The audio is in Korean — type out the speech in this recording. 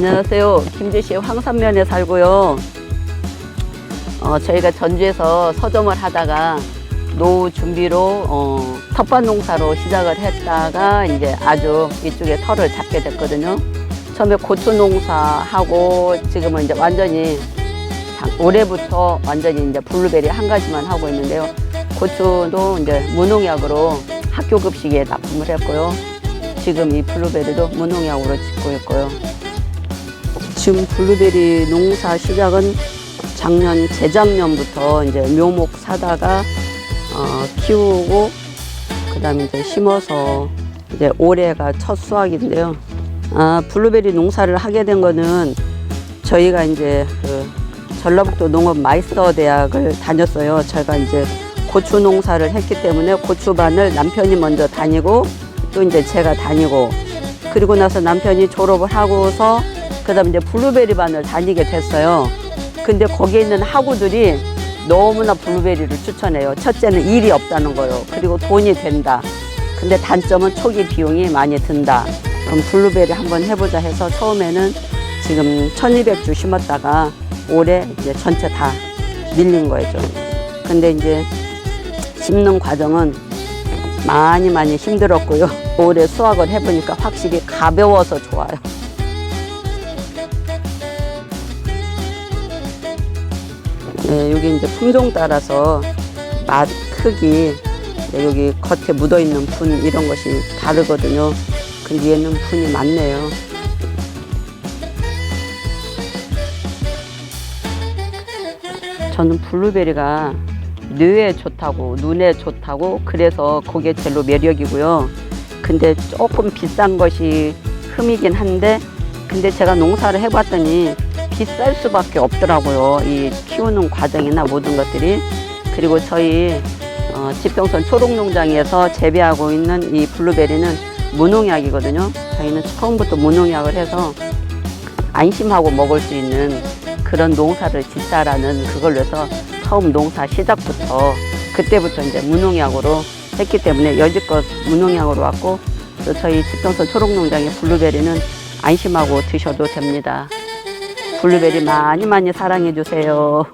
안녕하세요. 김제시 황산면에 살고요. 어, 저희가 전주에서 서점을 하다가 노후 준비로 어, 텃밭 농사로 시작을 했다가 이제 아주 이쪽에 털을 잡게 됐거든요. 처음에 고추 농사하고 지금은 이제 완전히 장- 올해부터 완전히 이제 블루베리 한 가지만 하고 있는데요. 고추도 이제 무농약으로 학교 급식에 납품을 했고요. 지금 이 블루베리도 무농약으로 짓고 있고요. 지금 블루베리 농사 시작은 작년 재작년부터 이제 묘목 사다가 어, 키우고 그다음에 이제 심어서 이제 올해가 첫 수확인데요. 아 블루베리 농사를 하게 된 거는 저희가 이제 그 전라북도 농업 마이스터 대학을 다녔어요. 제가 이제 고추 농사를 했기 때문에 고추반을 남편이 먼저 다니고 또 이제 제가 다니고 그리고 나서 남편이 졸업을 하고서 그다음 이제 블루베리 반을 다니게 됐어요. 근데 거기에 있는 학우들이 너무나 블루베리를 추천해요. 첫째는 일이 없다는 거요. 그리고 돈이 된다. 근데 단점은 초기 비용이 많이 든다. 그럼 블루베리 한번 해보자 해서 처음에는 지금 1200주 심었다가 올해 이제 전체 다 밀린 거죠. 근데 이제 심는 과정은 많이 많이 힘들었고요. 올해 수확을 해보니까 확실히 가벼워서 좋아요. 네, 여기 이제 품종 따라서 맛, 크기, 네, 여기 겉에 묻어 있는 분 이런 것이 다르거든요. 근데 얘는 분이 많네요. 저는 블루베리가 뇌에 좋다고 눈에 좋다고 그래서 그게 제일로 매력이고요. 근데 조금 비싼 것이 흠이긴 한데 근데 제가 농사를 해봤더니 비쌀 수밖에 없더라고요. 이 키우는 과정이나 모든 것들이 그리고 저희 어, 지평선 초록농장에서 재배하고 있는 이 블루베리는 무농약이거든요. 저희는 처음부터 무농약을 해서 안심하고 먹을 수 있는 그런 농사를 짓자라는 그걸로 해서 처음 농사 시작부터 그때부터 이제 무농약으로 했기 때문에 여지껏 무농약으로 왔고 또 저희 지평선 초록농장의 블루베리는 안심하고 드셔도 됩니다. 블루베리 많이 많이 사랑해 주세요.